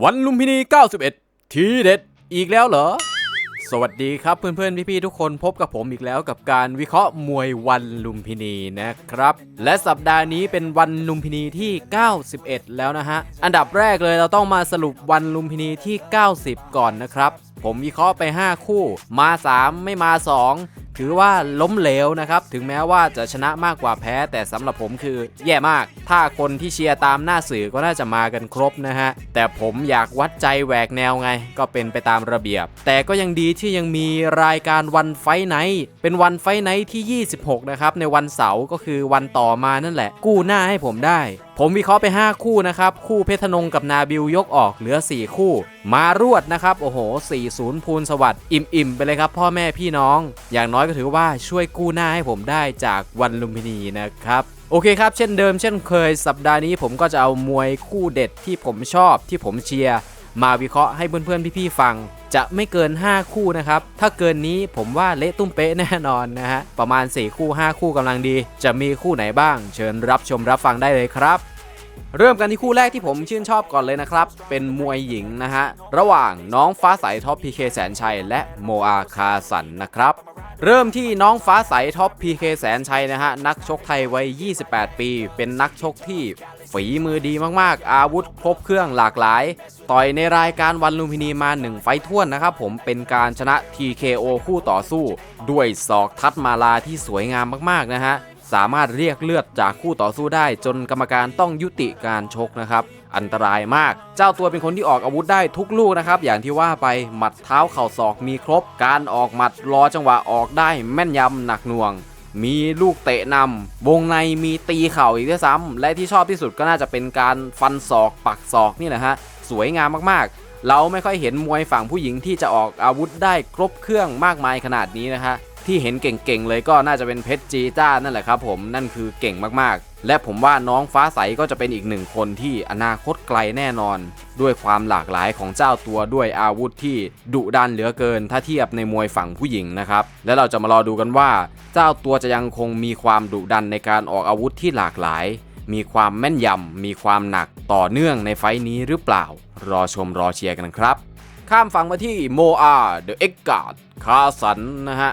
วันลุมพินี 91 ทีเด็ด อีกแล้วเหรอ สวัสดีครับเพื่อนๆ พี่ๆ ทุกคนพบกับผมอีกแล้วกับการวิเคราะห์มวยวันลุมพินีนะครับ และสัปดาห์นี้เป็นวันลุมพินีที่ 91 แล้วนะฮะ อันดับแรกเลยเราต้องมาสรุปวันลุมพินีที่ 90 ก่อนนะครับ ผมวิเคราะห์ไป 5 คู่ มา 3 ไม่มา 2ถือว่าล้มเหลวนะครับ ถึงแม้ว่าจะชนะมากกว่าแพ้ แต่สำหรับผมคือแย่มาก ถ้าคนที่เชียร์ตามหน้าสื่อก็น่าจะมากันครบนะฮะ แต่ผมอยากวัดใจแหวกแนวไง ก็เป็นไปตามระเบียบ แต่ก็ยังดีที่ยังมีรายการวันไฟไนท์เป็นวันไฟไนท์ที่ 26 นะครับ ในวันเสาร์ก็คือวันต่อมานั่นแหละ กู้หน้าให้ผมได้ ผมวิเคราะห์ไป 5 คู่นะครับ คู่เพชรนงกับนาบิวยกออกเหลือ 4 คู่ มารวดนะครับโอ้โห 40 พูนสวัสดิ์อิ่มๆไปเลยครับพ่อแม่พี่น้อง อย่างน้อยก็ถือว่าช่วยกู้หน้าให้ผมได้จากวันลุมพินีนะครับโอเคครับ เช่นเดิมเช่นเคยสัปดาห์นี้ผมก็จะเอามวยคู่เด็ดที่ผมชอบที่ผมเชียร์มาวิเคราะห์ให้เพื่อนๆพี่ๆฟัง จะไม่เกิน 5 คู่นะครับ ถ้าเกินนี้ผมว่าเละตุ้มเป๊ะแน่นอนนะฮะ ประมาณ 4 คู่ 5 คู่กำลังดี จะมีคู่ไหนบ้าง เชิญรับชมรับฟังได้เลยครับ เริ่มกันที่คู่แรกที่ผมชื่นชอบก่อนเลยนะครับ เป็นมวยหญิงนะฮะ ระหว่างน้องฟ้าใสท็อปพีเคแสนชัย และโมอาคาสันนะครับ เริ่มที่น้องฟ้าใสท็อปพีเคแสนชัยนะฮะ นักชกไทยวัย 28 ปี เป็นนักชกที่ฝีมือดีมากๆ อาวุธครบเครื่องหลากหลาย ต่อยในรายการวันลุมพินีมา 1 ไฟท์ท้วนนะครับผมเป็นการชนะ TKO คู่ต่อสู้ ด้วยศอกทัดมาลาที่สวยงามมากๆนะฮะ สามารถเรียกเลือดจากคู่ต่อสู้ได้จนกรรมการต้องยุติการชกนะครับ อันตรายมาก เจ้าตัวเป็นคนที่ออกอาวุธได้ทุกลูกนะครับ อย่างที่ว่าไปหมัดเท้าเข่าศอกมีครบ การออกหมัดรอจังหวะออกได้แม่นยำหนักหน่วง มีลูกเตะนำวงในมีตีเข่าอีกด้วยซ้ำและที่ชอบที่สุดก็น่าจะเป็นการฟันศอกปักศอกนี่แหละฮะสวยงามมากๆ เราไม่ค่อยเห็นมวยฝั่งผู้หญิงที่จะออกอาวุธได้ครบเครื่องมากมายขนาดนี้นะฮะ ที่เห็นเก่งๆเลยก็น่าจะเป็นเพชรจีจ้านั่นแหละครับผมนั่นคือเก่งมากๆ และผมว่าน้องฟ้าใสก็จะเป็นอีกหนึ่งคนที่อนาคตไกลแน่นอน ด้วยความหลากหลายของเจ้าตัวด้วยอาวุธที่ดุดันเหลือเกิน ถ้าเทียบในมวยฝั่งผู้หญิงนะครับและเราจะมารอดูกันว่า เจ้าตัวจะยังคงมีความดุดันในการออกอาวุธที่หลากหลาย มีความแม่นยำมีความหนักต่อเนื่องในไฟนี้หรือเปล่า รอชมรอเชียร์กันครับ ข้ามฝั่งมาที่โมอาเดอะเอ็กการ์ดคาสันนะฮะ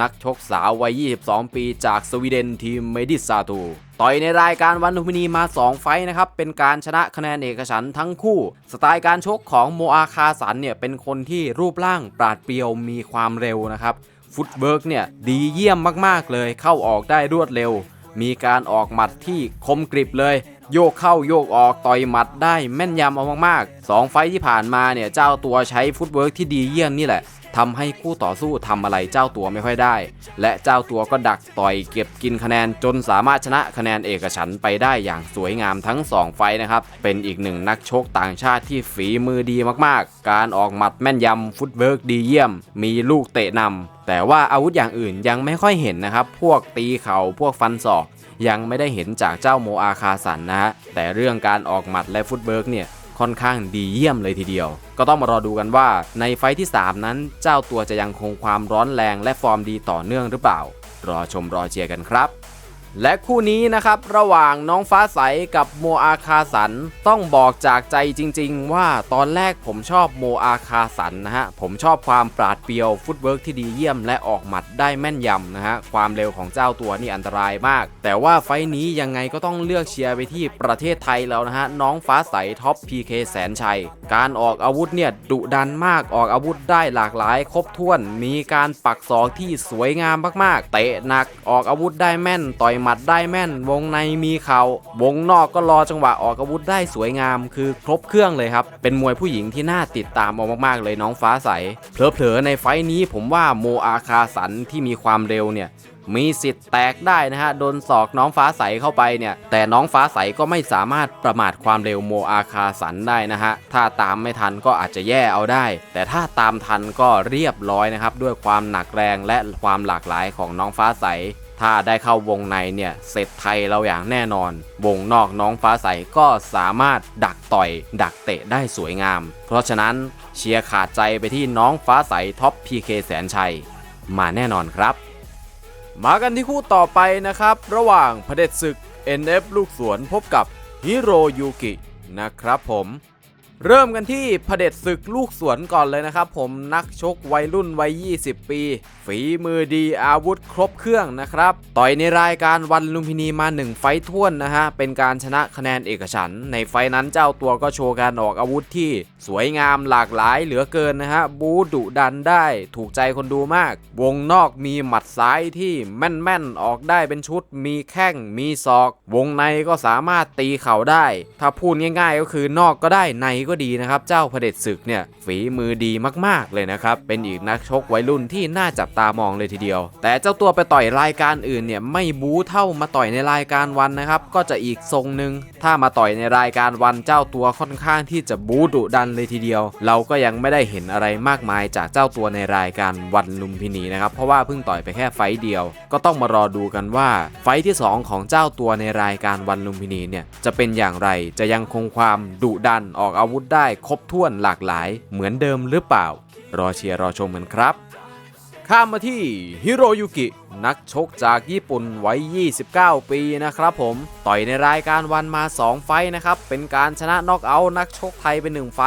นักชกสาววัย 22 ปีจากสวีเดนทีมเมดิซาตู ต่อยในรายการวันลุมพินีมา 2 ไฟนะครับ เป็นการชนะคะแนนเอกฉันทั้งคู่ สไตล์การชกของโมอาคาสันเนี่ย เป็นคนที่รูปร่างปราดเปรียวมีความเร็วนะครับ ฟุตเบิร์กเนี่ย ดีเยี่ยมมากๆเลย เข้าออกได้รวดเร็ว มีการออกหมัดที่คมกริบเลยโยกเข้าโยกออกต่อยหมัดได้แม่นยำเอามากๆ 2 ไฟที่ผ่านมาเนี่ยเจ้าตัวใช้ฟุตเวิร์กที่ดีเยี่ยมนี่แหละ ทำให้คู่ต่อสู้ทำอะไรเจ้าตัวไม่ค่อยได้ และเจ้าตัวก็ดักต่อยเก็บกินคะแนนจนสามารถชนะคะแนนเอกฉันไปได้อย่างสวยงามทั้ง 2 ไฟนะครับ เป็นอีกหนึ่งนักชกต่างชาติที่ฝีมือดีมากๆ การออกหมัดแม่นยำฟุตเวิร์กดีเยี่ยม มีลูกเตะนำแต่ว่าอาวุธอย่างอื่นยังไม่ค่อยเห็นนะครับ พวกตีเข่าพวกฟันศอกยังไม่ได้เห็นจากเจ้าโมอาคาสันนะฮะแต่เรื่องการออกหมัดและฟุตเบิร์กเนี่ย ค่อนข้างดีเยี่ยมเลยทีเดียว ก็ต้องมารอดูกันว่าในไฟที่ 3 นั้นเจ้าตัวจะยังคงความร้อนแรงและฟอร์มดีต่อเนื่องหรือเปล่า รอชมรอเชียร์กันครับ และคู่นี้นะครับระหว่างน้องฟ้าใสกับโมอาคาสันต้องบอกจากใจจริง ๆ ว่าตอนแรกผมชอบโมอาคาสันนะฮะผมชอบความปราดเปรียวฟุตเวิร์กที่ดีเยี่ยมและออกหมัดได้แม่นยำนะฮะความเร็วของเจ้าตัวนี่อันตรายมาก แต่ว่าไฟนี้ยังไงก็ต้องเลือกเชียร์ไปที่ประเทศไทยแล้วนะฮะน้องฟ้าใสท็อป PK แสนชัย การออกอาวุธเนี่ยดุดันมากออกอาวุธได้หลากหลาย ครบถ้วน มีการปักศอกที่สวยงามมากๆเตะหนักออกอาวุธได้แม่นต่อยมัดได้แม่น วงในมีเขา่าวงนอกก็รอจังหวะออกอาวุธได้สวยงาม คือครบเครื่องเลยครับ เป็นมวยผู้หญิงที่น่าติดตามเอามากๆเลยน้องฟ้าใส เผลอๆในไฟนี้ผมว่าโมอาคาสันที่มีความเร็วเนี่ยมีสิทธิ์แตกได้นะฮะ โดนศอกน้องฟ้าใสเข้าไปเนี่ย แต่น้องฟ้าใสก็ไม่สามารถประมาทความเร็วโมอาคาสันได้นะฮะ ถ้าตามไม่ทันก็อาจจะแย่เอาได้ แต่ถ้าตามทันก็เรียบร้อยนะครับ ด้วยความหนักแรงและความหลากหลายของน้องฟ้าใส ถ้าได้เข้าวงในเนี่ยเสร็จไทยเราอย่างแน่นอน วงนอกน้องฟ้าใสก็สามารถดักต่อย ดักเตะได้สวยงาม เพราะฉะนั้นเชียร์ขาดใจไปที่น้องฟ้าใสท็อป PK แสนชัย มาแน่นอนครับ มากันที่คู่ต่อไปนะครับ ระหว่างพเด็จศึก NF ลูกสวนพบกับฮิโรยูกินะครับผม เริ่มกันที่เผด็จศึกลูกสวนก่อนเลยนะครับ ผมนักชกวัยรุ่นวัย 20 ปี ฝีมือดีอาวุธครบเครื่องนะครับ ต่อยในรายการวันลุมพินีมา 1 ไฟท้วนนะฮะ เป็นการชนะคะแนนเอกฉัน ในไฟนั้นเจ้าตัวก็โชว์การออกอาวุธที่สวยงามหลากหลายเหลือเกินนะฮะ บูดุดันได้ถูกใจคนดูมาก วงนอกมีหมัดซ้ายที่แม่นๆออกได้เป็นชุด มีแข้งมีศอก วงในก็สามารถตีเข่าได้ ถ้าพูดง่าย ๆ ก็คือนอกก็ได้ในก็ดีนะครับ เจ้าเผด็จศึกเนี่ยฝีมือดีมากๆเลยนะครับ เป็นอีกนักชกวัยรุ่นที่น่าจับตามองเลยทีเดียว แต่เจ้าตัวไปต่อยรายการอื่นเนี่ยไม่บู๊เท่ามาต่อยในรายการวันนะครับ ก็จะอีกทรงหนึ่งถ้ามาต่อยในรายการวันเจ้าตัวค่อนข้างที่จะบู๊ดุดันเลยทีเดียว เราก็ยังไม่ได้เห็นอะไรมากมายจากเจ้าตัวในรายการวันลุมพินีนะครับ เพราะว่าเพิ่งต่อยไปแค่ไฟเดียว ก็ต้องมารอดูกันว่าไฟที่ 2 ของเจ้าตัวในรายการวันลุมพินีเนี่ยจะเป็นอย่างไรจะยังคงความดุดันออกอาวุธได้ครบถ้วนหลากหลายเหมือนเดิมหรือเปล่า รอเชียร์รอชมกันครับ ข้ามมาที่ฮิโรยุกิ นักชกจากญี่ปุ่นวัย 29 ปีนะครับผม ต่อยในรายการวันมา 2 ไฟนะครับ เป็นการชนะน็อกเอาท์นักชกไทยไป 1 ไฟ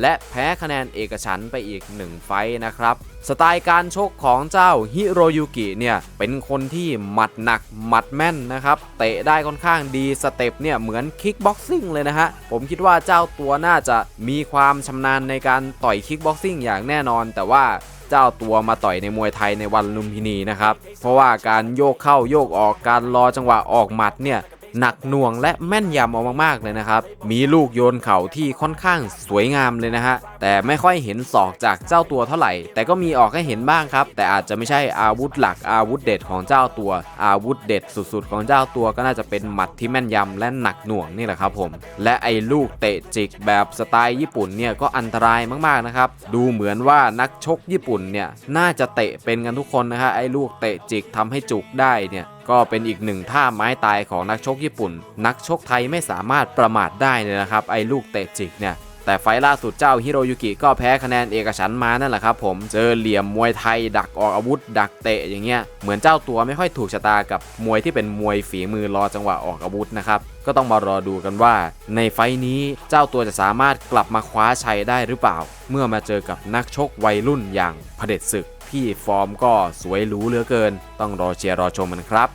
และแพ้คะแนนเอกฉันไปอีก 1 ไฟนะครับ สไตล์การชกของเจ้าฮิโรยุกิเนี่ยเป็นคนที่หมัดหนักหมัดแม่นนะครับเตะได้ค่อนข้างดีสเต็ปเนี่ยเหมือนคิกบ็อกซิ่งเลยนะฮะผมคิดว่าเจ้าตัวน่าจะมีความชำนาญในการต่อยคิกบ็อกซิ่งอย่างแน่นอน แต่ว่าเจ้าตัวมาต่อยในมวยไทยในวันลุมพินีนะครับเพราะว่าการโยกเข้าโยกออกการรอจังหวะออกหมัดเนี่ย หนักหน่วงและแม่นยำออกมากๆเลยนะครับ มีลูกโยนเข่าที่ค่อนข้างสวยงามเลยนะฮะ แต่ไม่ค่อยเห็นศอกจากเจ้าตัวเท่าไหร่ แต่ก็มีออกให้เห็นบ้างครับ แต่อาจจะไม่ใช่อาวุธหลักอาวุธเด็ดของเจ้าตัว อาวุธเด็ดสุดๆ ของเจ้าตัวก็น่าจะเป็นหมัดที่แม่นยำและหนักหน่วงนี่แหละครับผม และไอ้ลูกเตะจิกแบบสไตล์ญี่ปุ่นเนี่ยก็อันตรายมากๆนะครับ ดูเหมือนว่านักชกญี่ปุ่นเนี่ยน่าจะเตะเป็นกันทุกคนนะฮะไอ้ลูกเตะจิกทำให้จุกได้เนี่ย ก็เป็นอีกหนึ่งท่าไม้ตายของนักชกญี่ปุ่น นักชกไทยไม่สามารถประมาทได้เลยนะครับ ไอ้ลูกเตะจิกเนี่ยแต่ไฟล่าสุดเจ้าฮิโรยุกิก็แพ้คะแนนเอกฉันมานั่นแหละครับผมเจอเหลี่ยมมวยไทยดักออกอาวุธ ดักเตะอย่างเงี้ยเหมือนเจ้าตัวไม่ค่อยถูกชะตากับมวยที่เป็นมวยฝีมือรอจังหวะออกอาวุธนะครับก็ต้องมารอดูกันว่า ในไฟนี้เจ้าตัวจะสามารถกลับมาคว้าชัยได้หรือเปล่า เมื่อมาเจอกับนักชกวัยรุ่นอย่างเผด็จศึก ที่ฟอร์มก็สวยหรูเหลือเกิน ต้องรอเชียร์รอชมกันครับ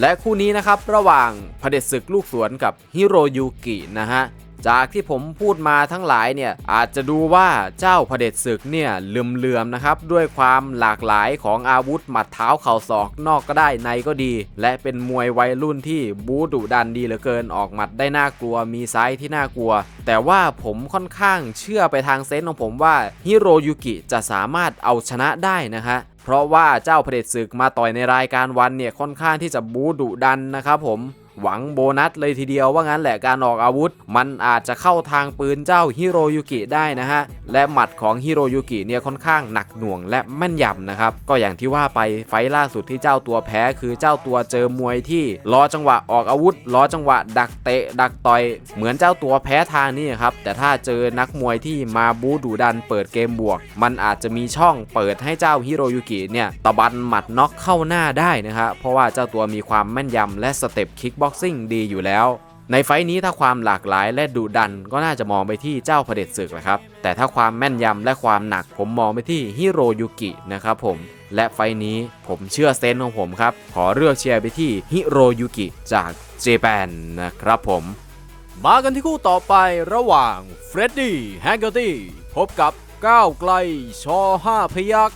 และคู่นี้นะครับระหว่างพเด็จศึกลูกสวนกับฮิโรยุกินะฮะ จากที่ผมพูดมาทั้งหลายเนี่ยอาจจะดูว่าเจ้าเผด็จศึกเนี่ยเลื่อมๆนะครับด้วยความหลากหลายของอาวุธหมัดเท้าเข่าศอกนอกก็ได้ในก็ดี และเป็นมวยวัยรุ่นที่บูดุดันดีเหลือเกินออกหมัดได้น่ากลัวมีไซส์ที่น่ากลัว แต่ว่าผมค่อนข้างเชื่อไปทางเซนส์ของผมว่าฮิโรยุกิจะสามารถเอาชนะได้นะฮะเพราะว่าเจ้าเผด็จศึกมาต่อยในรายการวันเนี่ยค่อนข้างที่จะบูดุดันนะครับผม หวังโบนัสเลยทีเดียวว่างั้นแหละการออกอาวุธ มันอาจจะเข้าทางปืนเจ้าฮิโรยุกิได้นะฮะ และหมัดของฮิโรยุกิเนี่ยค่อนข้างหนักหน่วงและแม่นยำนะครับ ก็อย่างที่ว่าไปไฟล่าสุดที่เจ้าตัวแพ้คือเจ้าตัวเจอมวยที่รอจังหวะออกอาวุธรอจังหวะ ดักเตะ ดักต่อย เหมือนเจ้าตัวแพ้ทางนี่ครับ แต่ถ้าเจอนักมวยที่มาบูดูดันเปิดเกมบวก มันอาจจะมีช่องเปิดให้เจ้าฮิโรยุกิเนี่ยตะบันหมัดน็อกเข้าหน้าได้นะครับเพราะว่าเจ้าตัวมีความแม่นยำและสเต็ปคิกบ็อกซิ่งดีอยู่แล้ว ในไฟท์นี้ถ้าความหลากหลายและดุดันก็น่าจะมองไปที่เจ้าเผด็จศึกแหละครับ แต่ถ้าความแม่นยำและความหนักผมมองไปที่ฮิโรยุกินะครับผม และไฟท์นี้ผมเชื่อเซนของผมครับ ขอเลือกเชียร์ไปที่ฮิโรยุกิจากเจแปนนะครับผมมากันที่คู่ต่อไประหว่างเฟรดดี้แฮงเกอร์ตี้พบกับก้าวไกลชอ5พยักษ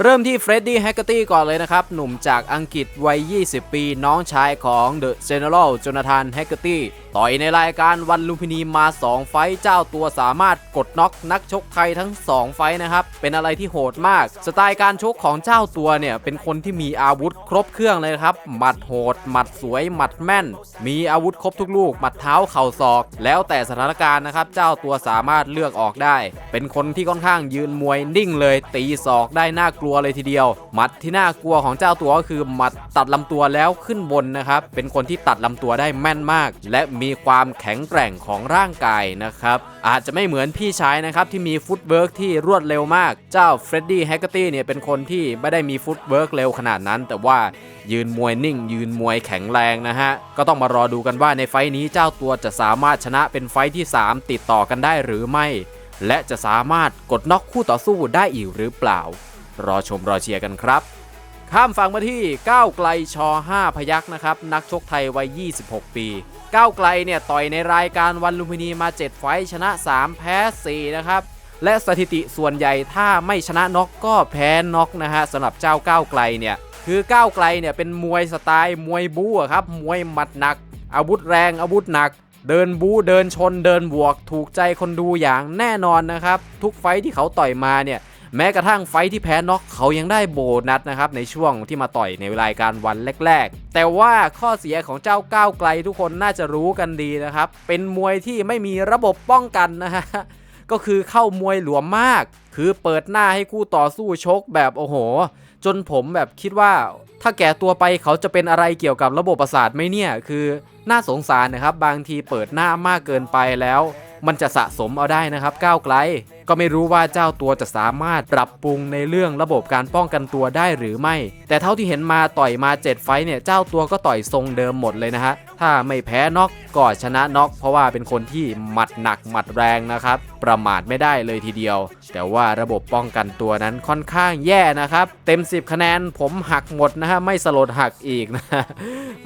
เริ่มที่เฟรดดี้แฮกเกอร์ตี้ก่อนเลยนะครับ หนุ่มจากอังกฤษวัย 20 ปี น้องชายของเดอะเจเนอเรลโจนาธานแฮกเกอร์ตี้ ต่อยในรายการวันลุมพินีมา 2 ไฟเจ้าตัวสามารถกดน็อกนักชกไทยทั้ง 2 ไฟนะครับ เป็นอะไรที่โหดมาก สไตล์การชกของเจ้าตัวเนี่ย เป็นคนที่มีอาวุธครบเครื่องเลยครับ หมัดโหด หมัดสวย หมัดแม่น มีอาวุธครบทุกลูก หมัดเท้าเข่าศอก แล้วแต่สถานการณ์นะครับ เจ้าตัวสามารถเลือกออกได้ เป็นคนที่ค่อนข้างยืนมวยนิ่งเลย ตีศอกได้น่ากลัวเลยทีเดียว หมัดที่น่ากลัวของเจ้าตัวก็คือหมัดตัดลำตัวแล้วขึ้นบนนะครับ เป็นคนที่ตัดลำตัวได้แม่นมาก และมีีความแข็งแกร่งของร่างกายนะครับอาจจะไม่เหมือนพี่ชายนะครับที่มีฟุตเวิร์กที่รวดเร็วมากเจ้าเฟรดดี้แฮกเกอร์ตี้เนี่ยเป็นคนที่ไม่ได้มีฟุตเวิร์กเร็วขนาดนั้น แต่ว่ายืนมวยนิ่ง ยืนมวยแข็งแรงนะฮะ ก็ต้องมารอดูกันว่าในไฟท์นี้เจ้าตัวจะสามารถชนะเป็นไฟท์ที่ 3 ติดต่อกันได้หรือไม่ และจะสามารถกดน็อกคู่ต่อสู้ได้อีกหรือเปล่า รอชมรอเชียร์กันครับ ข้ามฝั่งมาที่ก้าวไกลช5พยักนะครับ นักชกไทยวัย 26 ปี ก้าวไกลเนี่ยต่อยในรายการวันลุมพินีมา 7 ไฟชนะ 3 แพ้ 4 นะครับ และสถิติส่วนใหญ่ถ้าไม่ชนะน็อกก็แพ้น็อกนะฮะสำหรับเจ้าก้าวไกลเนี่ย คือก้าวไกลเนี่ยเป็นมวยสไตล์มวยบู๊ครับ มวยหมัดหนัก อาวุธแรงอาวุธหนัก เดินบู๊เดินชนเดินบวก ถูกใจคนดูอย่างแน่นอนนะครับ ทุกไฟที่เขาต่อยมาเนี่ย แม้กระทั่งไฟที่แพ้น็อกเขายังได้โบนัสนะครับในช่วงที่มาต่อยในรายการวันแรก ๆ แต่ว่าข้อเสียของเจ้าก้าวไกลทุกคนน่าจะรู้กันดีนะครับ เป็นมวยที่ไม่มีระบบป้องกันนะฮะก็คือเข้ามวยหลวมมาก คือเปิดหน้าให้คู่ต่อสู้ชกแบบโอ้โห จนผมแบบคิดว่า ถ้าแก่ตัวไปเขาจะเป็นอะไรเกี่ยวกับระบบประสาทไหมเนี่ย คือน่าสงสารนะครับ บางทีเปิดหน้ามากเกินไปแล้ว มันจะสะสมเอาได้นะครับ ก้าวไกล ก็ไม่รู้ว่าเจ้าตัวจะสามารถปรับปรุงในเรื่องระบบการป้องกันตัวได้หรือไม่ แต่เท่าที่เห็นมาต่อยมา 7 ไฟเนี่ยเจ้าตัวก็ต่อยทรงเดิมหมดเลยนะฮะ ถ้าไม่แพ้น็อกก็ชนะน็อกเพราะว่าเป็นคนที่หมัดหนักหมัดแรงนะครับ ประมาทไม่ได้เลยทีเดียว แต่ว่าระบบป้องกันตัวนั้นค่อนข้างแย่นะครับ เต็ม 10 คะแนนผมหักหมดนะฮะไม่สลดหักอีกนะ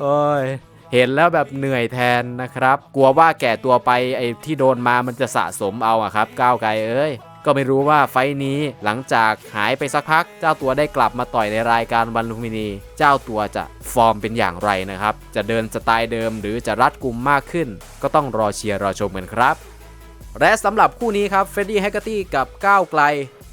โอ้ย เห็นแล้วแบบเหนื่อยแทนนะครับ กลัวว่าแก่ตัวไปไอ้ที่โดนมามันจะสะสมเอาอะครับ ก้าวไกลเอ้ยก็ไม่รู้ว่าไฟนี้หลังจากหายไปสักพัก เจ้าตัวได้กลับมาต่อยในรายการวันลุมพินี เจ้าตัวจะฟอร์มเป็นอย่างไรนะครับ จะเดินสไตล์เดิมหรือจะรัดกุมมากขึ้น ก็ต้องรอเชียร์รอชมกันครับ และสำหรับคู่นี้ครับเฟรดดี้แฮกเกอร์ตี้กับก้าวไกล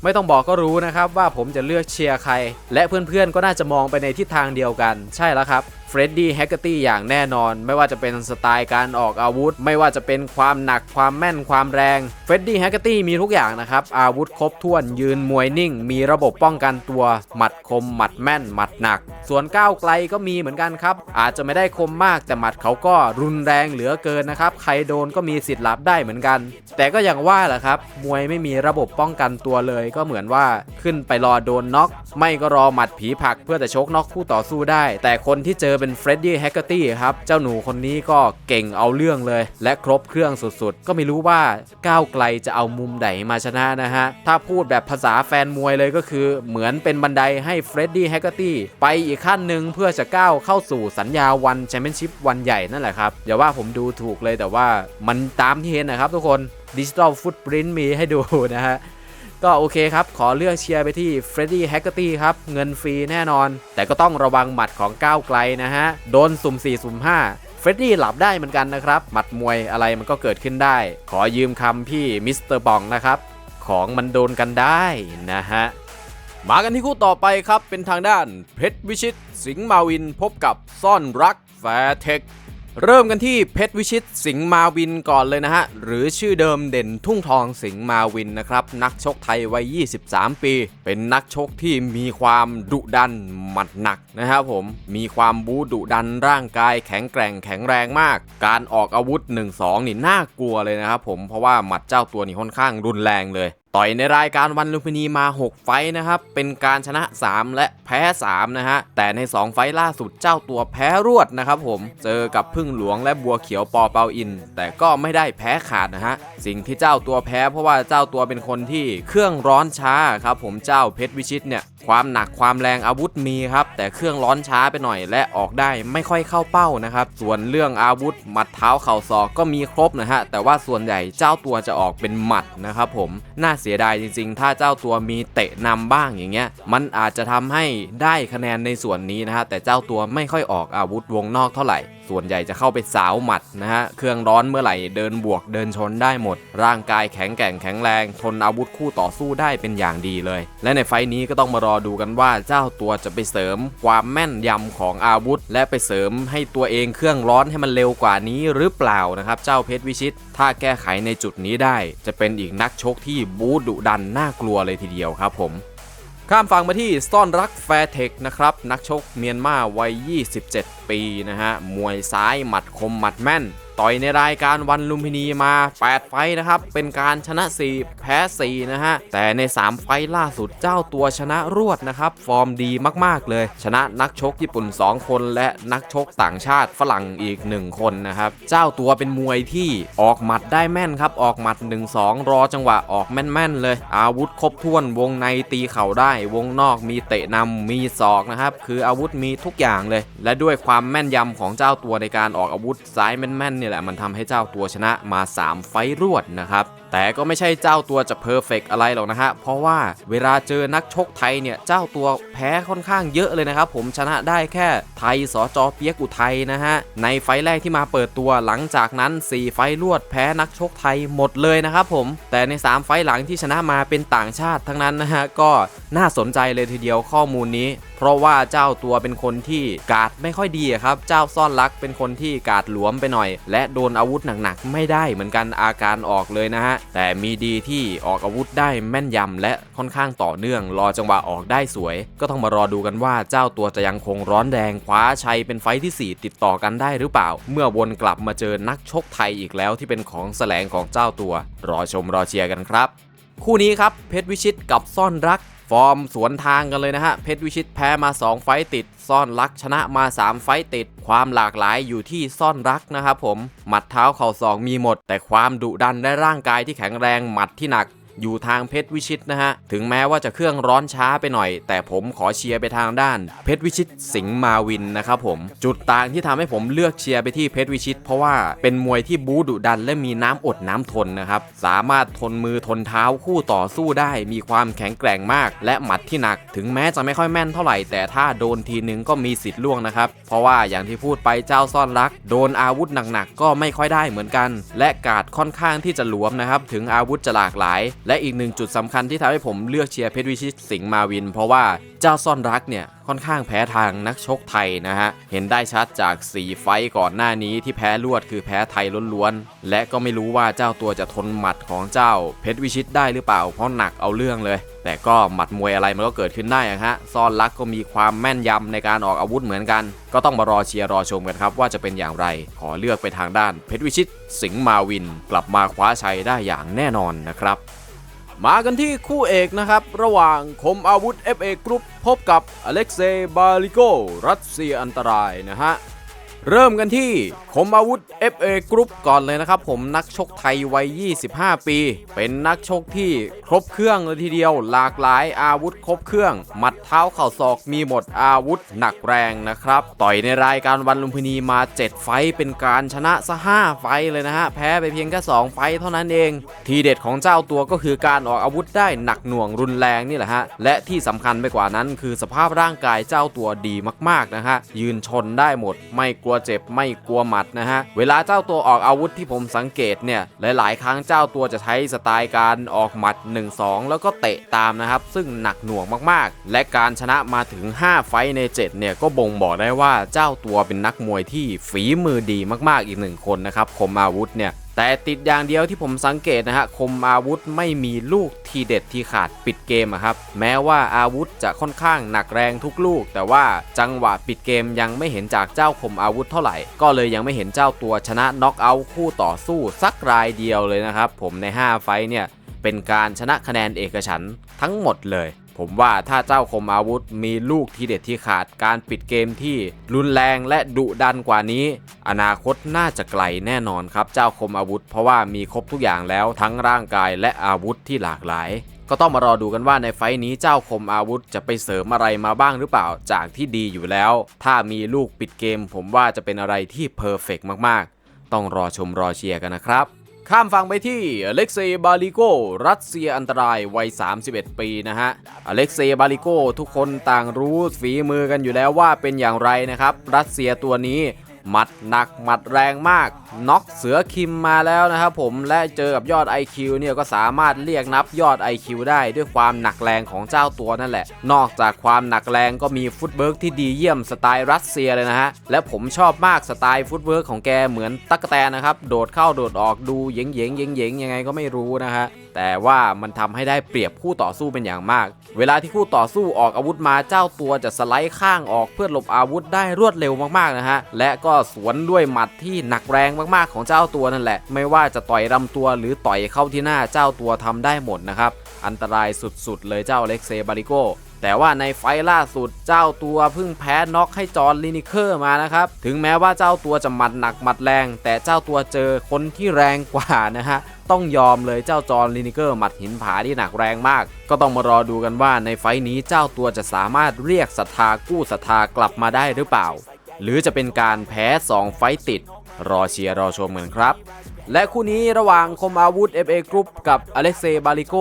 ไม่ต้องบอกก็รู้นะครับว่าผมจะเลือกเชียร์ใคร และเพื่อนๆก็น่าจะมองไปในทิศทางเดียวกัน ใช่แล้วครับ เฟรดดี้แฮกเกอร์ตี้อย่างแน่นอน ไม่ว่าจะเป็นสไตล์การออกอาวุธ ไม่ว่าจะเป็นความหนักความแม่นความแรงเฟรดดี้แฮกเกอร์ตี้มีทุกอย่างนะครับ อาวุธครบถ้วนยืนมวยนิ่ง มีระบบป้องกันตัว หมัดคม หมัดแม่น หมัดหนัก ส่วนก้าวไกลก็มีเหมือนกันครับ อาจจะไม่ได้คมมากแต่หมัดเขาก็รุนแรงเหลือเกินนะครับ ใครโดนก็มีสิทธิ์รับได้เหมือนกัน แต่ก็อย่างว่าแหละครับ มวยไม่มีระบบป้องกันตัวเลย ก็เหมือนว่าขึ้นไปรอโดนน็อกไม่ก็รอหมัดผีผักเพื่อจะชกน็อกคู่ต่อสู้ได้ แต่คนที่เจอเป็นเฟรดดี้แฮกเกอร์ตี้ครับ เจ้าหนูคนนี้ก็เก่งเอาเรื่องเลย และครบเครื่องสุดๆ ก็ไม่รู้ว่าก้าวไกลจะเอามุมไหนมาชนะนะฮะ ถ้าพูดแบบภาษาแฟนมวยเลยก็คือ เหมือนเป็นบันไดให้เฟรดดี้แฮกเกอร์ตี้ไปอีกขั้นหนึ่งเพื่อจะก้าวเข้าสู่สัญญาวันแชมเปี้ยนชิพวันใหญ่นั่นแหละครับอย่าว่าผมดูถูกเลยแต่ว่ามันตามที่เห็นนะครับทุกคนดิจิ t a ลฟุตปรินต์มีให้ดูนะฮะ ก็โอเคครับ ขอเลือกเชียร์ไปที่เฟรดดี้แฮกเกอร์ตี้ครับ เงินฟรีแน่นอน แต่ก็ต้องระวังหมัดของก้าวไกลนะฮะ โดนสุ่ม 4 สุ่ม 5 เฟรดดี้หลับได้เหมือนกันนะครับ หมัดมวยอะไรมันก็เกิดขึ้นได้ ขอยืมคำพี่มิสเตอร์บองนะครับ ของมันโดนกันได้นะฮะ มากันที่คู่ต่อไปครับ เป็นทางด้านเพชรวิชิต สิงห์มาวินพบกับซ่อนรักแฟร์เทค เริ่มกันที่เพชรวิชิตสิงห์มาวินก่อนเลยนะฮะ หรือชื่อเดิมเด่นทุ่งทองสิงห์มาวินนะครับ นักชกไทยวัย 23 ปี เป็นนักชกที่มีความดุดันหมัดหนักนะครับผมมีความบูดุดันร่างกายแข็งแกร่งแข็งแรงมาก การออกอาวุธ 1-2 นี่น่ากลัวเลยนะครับผมเพราะว่าหมัดเจ้าตัวนี่ค่อนข้างรุนแรงเลย ต่อยในรายการวันลุมพินีมา 6 ไฟนะครับ เป็นการชนะ 3 และแพ้ 3 นะฮะ แต่ใน 2 ไฟล่าสุดเจ้าตัวแพ้รวดนะครับผม เจอกับพึ่งหลวงและบัวเขียวปอเปาอิน แต่ก็ไม่ได้แพ้ขาดนะฮะ สิ่งที่เจ้าตัวแพ้เพราะว่าเจ้าตัวเป็นคนที่เครื่องร้อนช้าครับผมเจ้าเพชรวิชิตเนี่ยความหนักความแรงอาวุธมีครับ แต่เครื่องร้อนช้าไปหน่อยและออกได้ไม่ค่อยเข้าเป้านะครับ ส่วนเรื่องอาวุธหมัดเท้าเข่าศอกก็มีครบนะฮะ แต่ว่าส่วนใหญ่เจ้าตัวจะออกเป็นหมัดนะครับผม น่าเสียดายจริงๆ ถ้าเจ้าตัวมีเตะนำบ้างอย่างเงี้ย มันอาจจะทำให้ได้คะแนนในส่วนนี้นะฮะ แต่เจ้าตัวไม่ค่อยออกอาวุธวงนอกเท่าไหร่ ส่วนใหญ่จะเข้าไปสาวหมัดนะฮะ เครื่องร้อนเมื่อไหร่เดินบวกเดินชนได้หมด ร่างกายแข็งแกร่งแข็งแรง ทนอาวุธคู่ต่อสู้ได้เป็นอย่างดีเลย และในไฟนี้ก็ต้องมารอดูกันว่าเจ้าตัวจะไปเสริมความแม่นยำของอาวุธ และไปเสริมให้ตัวเองเครื่องร้อนให้มันเร็วกว่านี้หรือเปล่านะครับ เจ้าเพชรวิชิต ถ้าแก้ไขในจุดนี้ได้ จะเป็นอีกนักชกที่บูดุดันน่ากลัวเลยทีเดียวครับผม ข้ามฝั่งมาที่ซ่อนรักแฟร์เทคนะครับ นักชกเมียนมาวัย 27 ปีนะฮะ มวยซ้ายหมัดคมหมัดแม่น ต่อยในรายการวันลุมพินีมา 8 ไฟนะครับ เป็นการชนะ 4 แพ้ 4 นะฮะ แต่ใน 3 ไฟล่าสุดเจ้าตัวชนะรวดนะครับ ฟอร์มดีมากๆเลย ชนะนักชกญี่ปุ่น 2 คน และนักชกต่างชาติฝรั่งอีก 1 คนนะครับ เจ้าตัวเป็นมวยที่ออกหมัดได้แม่นครับ ออกหมัด 1-2 รอจังหวะออกแม่นๆเลย อาวุธครบถ้วนวงในตีเข่าได้ วงนอกมีเตะนำมีศอกนะครับ คืออาวุธมีทุกอย่างเลย และด้วยความแม่นยำของเจ้าตัวในการออกอาวุธซ้ายแม่นๆเนี่ยแหละมันทำให้เจ้าตัวชนะมา 3 ไฟรวดนะครับ แต่ก็ไม่ใช่เจ้าตัวจะเพอร์เฟกอะไรหรอกนะฮะ เพราะว่าเวลาเจอนักชกไทยเนี่ย เจ้าตัวแพ้ค่อนข้างเยอะเลยนะครับ ผมชนะได้แค่ไทยสจเปียกอุทัยนะฮะ ในไฟแรกที่มาเปิดตัวหลังจากนั้น 4 ไฟล์รวดแพ้นักชกไทยหมดเลยนะครับผม แต่ใน 3 ไฟหลังที่ชนะมาเป็นต่างชาติทั้งนั้นนะฮะ ก็น่าสนใจเลยทีเดียวข้อมูลนี้ เพราะว่าเจ้าตัวเป็นคนที่กาดไม่ค่อยดีครับ เจ้าซ่อนรักเป็นคนที่กาดหลวมไปหน่อย และโดนอาวุธหนักๆไม่ได้เหมือนกันอาการออกเลยนะฮะแต่มีดีที่ออกอาวุธได้แม่นยำและค่อนข้างต่อเนื่อง รอจังหวะออกได้สวย ก็ต้องมารอดูกันว่าเจ้าตัวจะยังคงร้อนแรงคว้าชัยเป็นไฟที่ 4 ติดต่อกันได้หรือเปล่า เมื่อวนกลับมาเจอนักชกไทยอีกแล้วที่เป็นของแสลงของเจ้าตัว รอชมรอเชียร์กันครับ คู่นี้ครับเพชรวิชิตกับซ่อนรัก ฟอร์มสวนทางกันเลยนะฮะ เพชรวิชิตแพ้มา 2 ไฟต์ติด ซ่อนรักชนะมา 3 ไฟต์ติด ความหลากหลายอยู่ที่ซ่อนรักนะครับผม หมัดเท้าเข่าสองมีหมด แต่ความดุดันและร่างกายที่แข็งแรงหมัดที่หนัก อยู่ทางเพชรวิชิตนะฮะ ถึงแม้ว่าจะเครื่องร้อนช้าไปหน่อย แต่ผมขอเชียร์ไปทางด้าน เพชรวิชิตสิงห์มาวินนะครับผม จุดต่างที่ทำให้ผมเลือกเชียร์ไปที่เพชรวิชิต เพราะว่าเป็นมวยที่บู๊ดุดันและมีน้ำอดน้ำทนนะครับ สามารถทนมือทนเท้าคู่ต่อสู้ได้มีความแข็งแกร่งมาก และหมัดที่หนัก ถึงแม้จะไม่ค่อยแม่นเท่าไหร่ แต่ถ้าโดนทีนึงก็มีสิทธิ์ล่วงนะครับ เพราะว่าอย่างที่พูดไปเจ้าซ่อนรัก โดนอาวุธหนักๆก็ไม่ค่อยได้เหมือนกัน และกาดค่อนข้างที่จะหลวมนะครับถึงอาวุธจะหลากหลายและอีกหนึ่งจุดสำคัญที่ทำให้ผมเลือกเชียร์เพชรวิชิตสิงห์มาวิน เพราะว่าเจ้าซ่อนรักเนี่ยค่อนข้างแพ้ทางนักชกไทยนะฮะ เห็นได้ชัดจาก 4 ไฟก่อนหน้านี้ที่แพ้รวดคือแพ้ไทยล้วนๆ และก็ไม่รู้ว่าเจ้าตัวจะทนหมัดของเจ้าเพชรวิชิตได้หรือเปล่า เพราะหนักเอาเรื่องเลย แต่ก็หมัดมวยอะไรมันก็เกิดขึ้นได้ะฮะซ่อนรักก็มีความแม่นยำในการออกอาวุธเหมือนกัน ก็ต้องมารอเชียร์รอชมกันครับว่าจะเป็นอย่างไร ขอเลือกไปทางด้านเพชรวิชิต สิงห์มาวิน กลับมาคว้าชัยได้อย่างแน่นอนนะครับ มากันที่คู่เอกนะครับ ระหว่างคมอาวุธ FA กรุ๊ปพบกับอเล็กเซย์บาลิโกรัสเซียอันตรายนะฮะ เริ่มกันที่คมอาวุธ FA กรุ๊ปก่อนเลยนะครับผมนักชกไทยวัย 25 ปี เป็นนักชกที่ครบเครื่องเลยทีเดียว หลากหลายอาวุธครบเครื่อง หมัดเท้าเข่าศอกมีหมดอาวุธหนักแรงนะครับ ต่อยในรายการวันลุมพินีมา 7 ไฟเป็นการชนะซะ5ไฟเลยนะฮะ แพ้ไปเพียงแค่ 2 ไฟเท่านั้นเอง ทีเด็ดของเจ้าตัวก็คือการออกอาวุธได้หนักหน่วงรุนแรงนี่แหละฮะและที่สำคัญไปกว่านั้นคือสภาพร่างกายเจ้าตัวดีมากๆนะฮะยืนชนได้หมดไม่กลัวลัวเจ็บไม่กลัวหมัดนะฮะ เวลาเจ้าตัวออกอาวุธที่ผมสังเกตเนี่ยหลาย ๆ ครั้งเจ้าตัวจะใช้สไตล์การออกหมัด 1-2 แล้วก็เตะตามนะครับ ซึ่งหนักหน่วงมากๆ และการชนะมาถึง 5 ไฟใน 7 เนี่ยก็บ่งบอกได้ว่าเจ้าตัวเป็นนักมวยที่ฝีมือดีมากๆอีกหนึ่งคนนะครับคมอาวุธเนี่ย แต่ติดอย่างเดียวที่ผมสังเกตนะฮะคมอาวุธไม่มีลูกทีเด็ดที่ขาดปิดเกมครับแม้ว่าอาวุธจะค่อนข้างหนักแรงทุกลูก แต่ว่าจังหวะปิดเกมยังไม่เห็นจากเจ้าคมอาวุธเท่าไหร่ ก็เลยยังไม่เห็นเจ้าตัวชนะน็อกเอาท์คู่ต่อสู้สักรายเดียวเลยนะครับผมใน 5 ไฟเนี่ยเป็นการชนะคะแนนเอกฉันทั้งหมดเลย ผมว่าถ้าเจ้าคมอาวุธมีลูกทีเด็ดที่ขาดการปิดเกมที่รุนแรงและดุดันกว่านี้ อนาคตน่าจะไกลแน่นอนครับเจ้าคมอาวุธ เพราะว่ามีครบทุกอย่างแล้วทั้งร่างกายและอาวุธที่หลากหลาย ก็ต้องมารอดูกันว่าในไฟท์นี้เจ้าคมอาวุธจะไปเสริมอะไรมาบ้างหรือเปล่าจากที่ดีอยู่แล้ว ถ้ามีลูกปิดเกม ผมว่าจะเป็นอะไรที่เพอร์เฟกมากๆ ต้องรอชมรอเชียร์กันนะครับ ข้ามฟังไปที่อเล็กเซย์บาลิโกรัสเซียอันตรายวัย 31 ปีนะฮะ อเล็กเซย์บาลิโกทุกคนต่างรู้ฝีมือกันอยู่แล้วว่าเป็นอย่างไรนะครับ รัสเซียตัวนี้ มัดหนักหมัดแรงมาก น็อกเสือคิมมาแล้วนะครับผมและเจอกับยอด IQ เนี่ยก็สามารถเรียกนับยอด IQ ได้ด้วยความหนักแรงของเจ้าตัวนั่นแหละ นอกจากความหนักแรงก็มีฟุตเบิร์กที่ดีเยี่ยมสไตล์รัสเซียเลยนะฮะ และผมชอบมากสไตล์ฟุตเบิร์กของแกเหมือนตั๊กแตนนะครับ โดดเข้าโดดออกดูเยงเยงเยงเยงยังไงก็ไม่รู้นะฮะแต่ว่ามันทำให้ได้เปรียบคู่ต่อสู้เป็นอย่างมาก เวลาที่คู่ต่อสู้ออกอาวุธมาเจ้าตัวจะสไลด์ข้างออกเพื่อหลบอาวุธได้รวดเร็วมากๆนะฮะ และก็สวนด้วยหมัดที่หนักแรงมากๆของเจ้าตัวนั่นแหละ ไม่ว่าจะต่อยลำตัวหรือต่อยเข้าที่หน้าเจ้าตัวทำได้หมดนะครับ อันตรายสุดๆเลยเจ้าเล็กเซบาริโก แต่ว่าในไฟล่าสุดเจ้าตัวเพิ่งแพ้น็อกให้จอร์นลินิเคอร์มานะครับ ถึงแม้ว่าเจ้าตัวจะหมัดหนักหมัดแรง แต่เจ้าตัวเจอคนที่แรงกว่านะฮะต้องยอมเลยเจ้าจอร์นลินิเกอร์หมัดหินผาที่หนักแรงมาก ก็ต้องมารอดูกันว่าในไฟนี้เจ้าตัวจะสามารถเรียกศรัทธากู้ศรัทธากลับมาได้หรือเปล่า หรือจะเป็นการแพ้ 2 ไฟต์ติด รอเชียร์รอชมกันครับ และคู่นี้ระหว่างคมอาวุธ FA Group กับอเล็กเซบาลิโก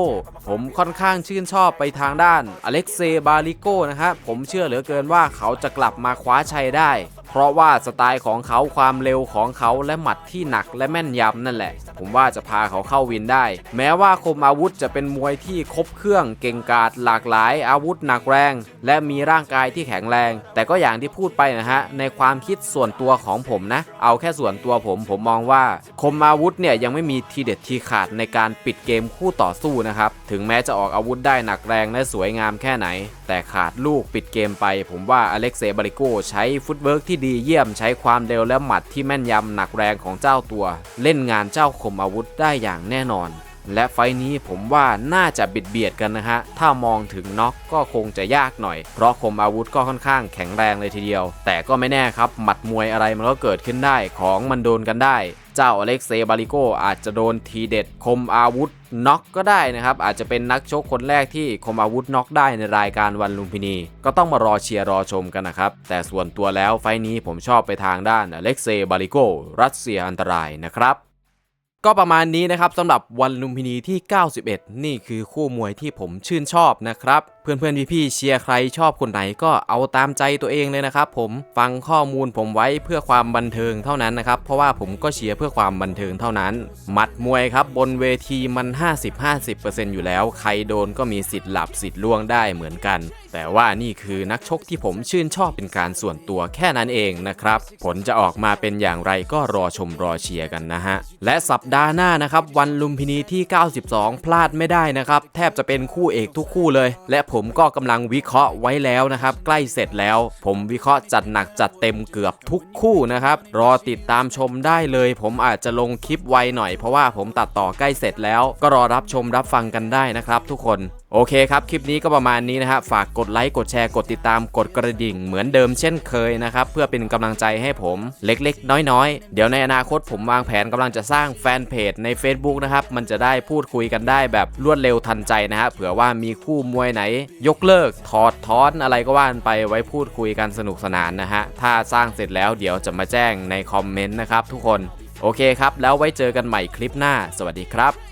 ผมค่อนข้างชื่นชอบไปทางด้านอเล็กเซบาลิโกนะครับผมเชื่อเหลือเกินว่าเขาจะกลับมาคว้าชัยได้ เพราะว่าสไตล์ของเขาความเร็วของเขาและหมัดที่หนักและแม่นยำนั่นแหละ ผมว่าจะพาเขาเข้าวินได้ แม้ว่าคมอาวุธจะเป็นมวยที่ครบเครื่องเก่งกาจหลากหลายอาวุธหนักแรง และมีร่างกายที่แข็งแรง แต่ก็อย่างที่พูดไปนะฮะ ในความคิดส่วนตัวของผมนะ เอาแค่ส่วนตัวผมผมมองว่า คมอาวุธเนี่ยยังไม่มีทีเด็ดทีขาดในการปิดเกมคู่ต่อสู้นะครับถึงแม้จะออกอาวุธได้หนักแรงและสวยงามแค่ไหน แต่ขาดลูกปิดเกมไป ผมว่าอเล็กเซย์บาริโกใช้ฟุตเวิร์กที่ดีเยี่ยมใช้ความเร็วและหมัดที่แม่นยำหนักแรงของเจ้าตัว เล่นงานเจ้าคมอาวุธได้อย่างแน่นอน และไฟนี้ผมว่าน่าจะบิดเบียดกันนะฮะ ถ้ามองถึงน็อกก็คงจะยากหน่อย เพราะคมอาวุธก็ค่อนข้างแข็งแรงเลยทีเดียว แต่ก็ไม่แน่ครับ หมัดมวยอะไรมันก็เกิดขึ้นได้ของมันโดนกันได้ เจ้าอเล็กเซบาริโกอาจจะโดนทีเด็ดคมอาวุธน็อกก็ได้นะครับ อาจจะเป็นนักชกคนแรกที่คมอาวุธน็อกได้ในรายการวันลุมพินี ก็ต้องมารอเชียร์รอชมกันนะครับ แต่ส่วนตัวแล้วไฟนี้ผมชอบไปทางด้านอเล็กเซบาริโกรัสเซียอันตรายนะครับ ก็ประมาณนี้นะครับสำหรับวันลุมพินีที่ 91 นี่คือคู่มวยที่ผมชื่นชอบนะครับ เพื่อนๆพี่ๆเชียร์ใครชอบคนไหนก็เอาตามใจตัวเองเลยนะครับผมฟังข้อมูลผมไว้เพื่อความบันเทิงเท่านั้นนะครับเพราะว่าผมก็เชียร์เพื่อความบันเทิงเท่านั้น มัดมวยครับบนเวทีมัน 50-50%อยู่แล้ว ใครโดนก็มีสิทธิ์หลับสิทธิ์ล่วงได้เหมือนกัน แต่ว่านี่คือนักชกที่ผมชื่นชอบเป็นการส่วนตัวแค่นั้นเองนะครับผลจะออกมาเป็นอย่างไรก็รอชมรอเชียร์กันนะฮะและสัปดาห์หน้านะครับวันลุมพินีที่ 92 พลาดไม่ได้นะครับแทบจะเป็นคู่เอกทุกคู่เลย และผมมก็กำลังวิเคราะห์ไว้แล้วนะครับ ใกล้เสร็จแล้ว ผมวิเคราะห์จัดหนักจัดเต็มเกือบทุกคู่นะครับ รอติดตามชมได้เลย ผมอาจจะลงคลิปไวหน่อยเพราะว่าผมตัดต่อใกล้เสร็จแล้ว ก็รอรับชมรับฟังกันได้นะครับ ทุกคน โอเคครับ คลิปนี้ก็ประมาณนี้นะฮะฝากกดไลค์ กดแชร์ กดติดตาม กดกระดิ่งเหมือนเดิมเช่นเคยนะครับ เพื่อเป็นกำลังใจให้ผมเล็กๆ น้อยๆ เดี๋ยวในอนาคตผมวางแผนกำลังจะสร้างแฟนเพจใน Facebook นะครับ มันจะได้พูดคุยกันได้แบบรวดเร็วทันใจนะฮะเผื่อว่ามีคู่มวยไหน ยกเลิก ถอดถอนอะไรก็ว่านไปไว้พูดคุยกันสนุกสนานนะฮะ ถ้าสร้างเสร็จแล้วเดี๋ยวจะมาแจ้งในคอมเมนต์นะครับทุกคน โอเคครับ แล้วไว้เจอกันใหม่คลิปหน้า สวัสดีครับ